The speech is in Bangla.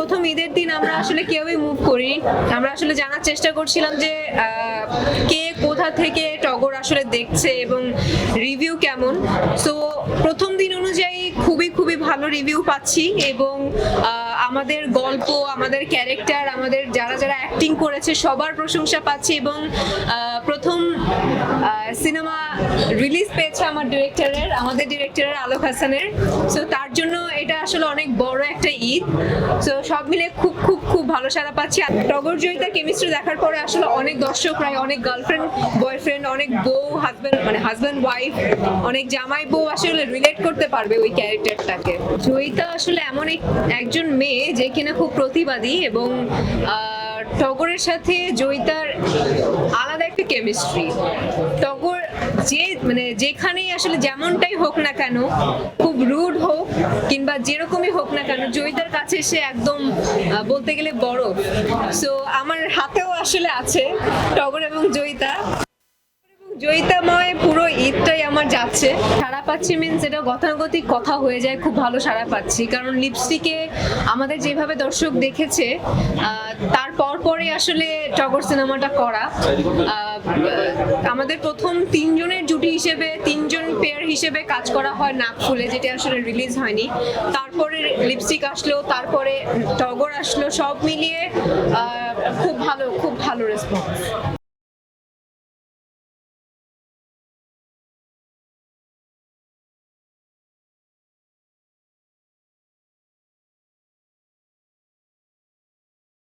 প্রথম ঈদের দিন আমরা আসলে কেউই মুভ করি আমরা আসলে জানার চেষ্টা করছিলাম যে কে কোথা থেকে টগর আসলে দেখছে এবং রিভিউ কেমন। সো প্রথম দিন অনুযায়ী খুবই খুবই ভালো রিভিউ পাচ্ছি এবং আমাদের গল্প, আমাদের ক্যারেক্টার আমাদের যারা যারা অ্যাক্টিং করেছে, সবার প্রশংসা পাচ্ছি এবং প্রথম সিনেমা রিলিজ পেয়েছে আমার ডিরেক্টরের আমাদের ডিরেক্টরের আলোক হাসানের। সো তার জন্য এটা আসলে অনেক বড় একটা ঈদ। সো সব মিলে খুব খুব খুব ভালো সারা পাচ্ছি। আর টগর জয়িতা কেমিস্ট্রি দেখার পরে আসলে অনেক দর্শক, প্রায় অনেক গার্লফ্রেন্ড বয়ফ্রেন্ড অনেক বউ হাজব্যান্ড মানে হাজব্যান্ড ওয়াইফ অনেক জামাই বউ আসলে রিলেট করতে পারবে ওই ক্যারেক্টারটাকে জয়িতা আসলে এমন এক- একজন মেয়ে যে কিনা খুব প্রতিবাদী এবং টগরের সাথে জয়িতার আলাদা একটা কেমিস্ট্রি টগর যে মানে যেখানেই আসলে যেমনটাই হোক না কেন, খুব রুড হোক কিংবা যেরকমই হোক না কেন, জয়িতার কাছে সে একদম বলতে গেলে বড় সো আমার হাতেও আসলে আছে টগর এবং জয়িতা। জয়িতাময়, পুরো ঈদটাই আমার যাচ্ছে। সারা পাচ্ছি মিনস এটা গতানুগতিক কথা হয়ে যায়, খুব ভালো সারা পাচ্ছি। কারণ লিপস্টিকে আমাদের যেভাবে দর্শক দেখেছে তারপর পরে আসলে টগর সিনেমাটা করা। আমাদের প্রথম তিনজনের জুটি হিসেবে, তিনজন পেয়ার হিসেবে কাজ করা হয় নাক ফুলে যেটা আসলে রিলিজ হয়নি। তারপরে লিপস্টিক আসলো, তারপরে টগর আসলো, সব মিলিয়ে খুব ভালো খুব ভালো রেসপন্স